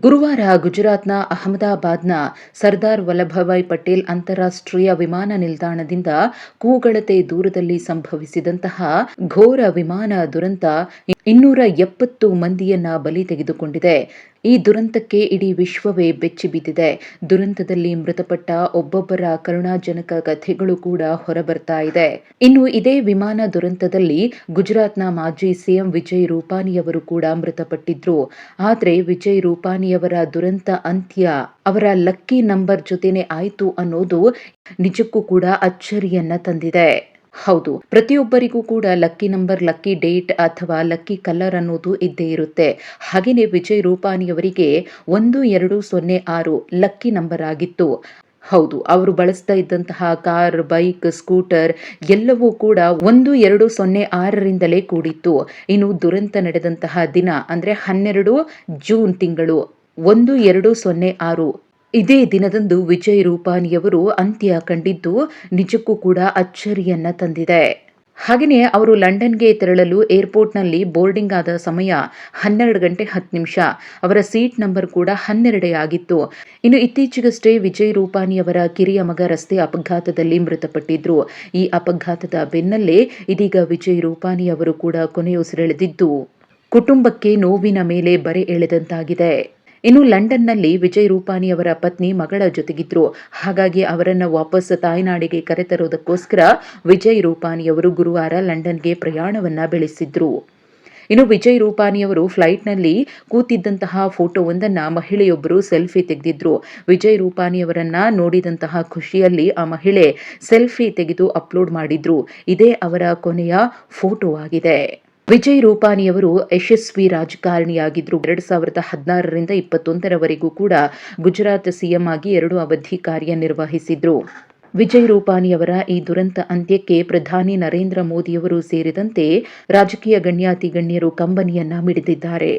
ಗುರುವಾರ ಗುಜರಾತ್ನ ಅಹಮದಾಬಾದ್ನ ಸರ್ದಾರ್ ವಲ್ಲಭಭಾಯ್ ಪಟೇಲ್ ಅಂತಾರಾಷ್ಟ್ರೀಯ ವಿಮಾನ ನಿಲ್ದಾಣದಿಂದ ಕೂಗಳತೆ ದೂರದಲ್ಲಿ ಸಂಭವಿಸಿದಂತಹ ಘೋರ ವಿಮಾನ ದುರಂತ ಇನ್ನೂರ ಎಪ್ಪತ್ತು ಮಂದಿಯನ್ನ ಬಲಿ ತೆಗೆದುಕೊಂಡಿದೆ. ಈ ದುರಂತಕ್ಕೆ ಇಡೀ ವಿಶ್ವವೇ ಬೆಚ್ಚಿಬಿದ್ದಿದೆ ದುರಂತದಲ್ಲಿ ಮೃತಪಟ್ಟ ಒಬ್ಬೊಬ್ಬರ ಕರುಣಾಜನಕ ಕಥೆಗಳು ಕೂಡ ಹೊರಬರ್ತಾ ಇದೆ. ಇನ್ನು ಇದೇ ವಿಮಾನ ದುರಂತದಲ್ಲಿ ಗುಜರಾತ್ನ ಮಾಜಿ ಸಿಎಂ ವಿಜಯ್ ರೂಪಾನಿಯವರು ಕೂಡ ಮೃತಪಟ್ಟಿದ್ರು. ಆದರೆ ವಿಜಯ್ ರೂಪಾನಿಯವರ ದುರಂತ ಅಂತ್ಯ ಅವರ ಲಕ್ಕಿ ನಂಬರ್ ಜೊತೆನೆ ಆಯಿತು ಅನ್ನೋದು ನಿಜಕ್ಕೂ ಕೂಡ ಅಚ್ಚರಿಯನ್ನ ತಂದಿದೆ. ಹೌದು, ಪ್ರತಿಯೊಬ್ಬರಿಗೂ ಕೂಡ ಲಕ್ಕಿ ನಂಬರ್, ಲಕ್ಕಿ ಡೇಟ್ ಅಥವಾ ಲಕ್ಕಿ ಕಲರ್ ಅನ್ನೋದು ಇದ್ದೇ ಇರುತ್ತೆ. ಹಾಗೆಯೇ ವಿಜಯ್ ರೂಪಾನಿಯವರಿಗೆ ಒಂದು ಎರಡು ಸೊನ್ನೆ ಆರು ಲಕ್ಕಿ ನಂಬರ್ ಆಗಿತ್ತು. ಹೌದು, ಅವರು ಬಳಸ್ತಾ ಇದ್ದಂತಹ ಕಾರ್, ಬೈಕ್, ಸ್ಕೂಟರ್ ಎಲ್ಲವೂ ಕೂಡ ಒಂದು ಎರಡು ಸೊನ್ನೆ ಆರರಿಂದಲೇ ಕೂಡಿತ್ತು. ಇನ್ನು ದುರಂತ ನಡೆದಂತಹ ದಿನ ಅಂದ್ರೆ ಹನ್ನೆರಡು ಜೂನ್ ತಿಂಗಳು, ಒಂದು ಎರಡು ಸೊನ್ನೆ ಆರು ಇದೇ ದಿನದಂದು ವಿಜಯ್ ರೂಪಾನಿಯವರು ಅಂತ್ಯ ಕಂಡಿದ್ದು ನಿಜಕ್ಕೂ ಕೂಡ ಅಚ್ಚರಿಯನ್ನ ತಂದಿದೆ. ಹಾಗೆಯೇ ಅವರು ಲಂಡನ್ಗೆ ತೆರಳಲು ಏರ್ಪೋರ್ಟ್ನಲ್ಲಿ ಬೋರ್ಡಿಂಗ್ ಆದ ಸಮಯ ಹನ್ನೆರಡು ಗಂಟೆ ಹತ್ತು ನಿಮಿಷ. ಅವರ ಸೀಟ್ ನಂಬರ್ ಕೂಡ ಹನ್ನೆರಡೇ ಆಗಿತ್ತು. ಇನ್ನು ಇತ್ತೀಚೆಗಷ್ಟೇ ವಿಜಯ್ ರೂಪಾನಿಯವರ ಕಿರಿಯ ಮಗ ರಸ್ತೆ ಅಪಘಾತದಲ್ಲಿ ಮೃತಪಟ್ಟಿದ್ರು. ಈ ಅಪಘಾತದ ಬೆನ್ನಲ್ಲೇ ಇದೀಗ ವಿಜಯ್ ರೂಪಾನಿಯವರು ಕೂಡ ಕೊನೆಯುಸಿರೆಳೆದಿದ್ದು. ಕುಟುಂಬಕ್ಕೆ ನೋವಿನ ಮೇಲೆ ಬರೆ ಎಳೆದಂತಾಗಿದೆ. ಇನ್ನು ಲಂಡನ್ನಲ್ಲಿ ವಿಜಯ್ ರೂಪಾನಿ ಅವರ ಪತ್ನಿ ಮಗಳ ಜೊತೆಗಿದ್ರು. ಹಾಗಾಗಿ ಅವರನ್ನು ವಾಪಸ್ ತಾಯ್ನಾಡಿಗೆ ಕರೆತರೋದಕ್ಕೋಸ್ಕರ ವಿಜಯ್ ರೂಪಾನಿಯವರು ಗುರುವಾರ ಲಂಡನ್ಗೆ ಪ್ರಯಾಣವನ್ನ ಬೆಳೆಸಿದ್ರು. ಇನ್ನು ವಿಜಯ್ ರೂಪಾನಿಯವರು ಫ್ಲೈಟ್ನಲ್ಲಿ ಕೂತಿದ್ದಂತಹ ಫೋಟೋವೊಂದನ್ನು ಮಹಿಳೆಯೊಬ್ಬರು ಸೆಲ್ಫಿ ತೆಗೆದಿದ್ರು. ವಿಜಯ್ ರೂಪಾನಿಯವರನ್ನ ನೋಡಿದಂತಹ ಖುಷಿಯಲ್ಲಿ ಆ ಮಹಿಳೆ ಸೆಲ್ಫಿ ತೆಗೆದು ಅಪ್ಲೋಡ್ ಮಾಡಿದ್ರು. ಇದೇ ಅವರ ಕೊನೆಯ ಫೋಟೋ ಆಗಿದೆ. ವಿಜಯ್ ರೂಪಾನಿಯವರು ಯಶಸ್ವಿ ರಾಜಕಾರಣಿಯಾಗಿದ್ದರು ಎರಡು ಸಾವಿರದ ಹದಿನಾರರಿಂದ ಇಪ್ಪತ್ತೊಂದರವರೆಗೂ ಕೂಡ ಗುಜರಾತ್ ಸಿಎಂ ಆಗಿ ಎರಡು ಅವಧಿ ಕಾರ್ಯನಿರ್ವಹಿಸಿದ್ರು. ವಿಜಯ್ ರೂಪಾನಿಯವರ ಈ ದುರಂತ ಅಂತ್ಯಕ್ಕೆ ಪ್ರಧಾನಿ ನರೇಂದ್ರ ಮೋದಿಯವರು ಸೇರಿದಂತೆ ರಾಜಕೀಯ ಗಣ್ಯಾತಿ ಗಣ್ಯರು ಕಂಬನಿಯನ್ನ ಮಿಡಿದಿದ್ದಾರೆ.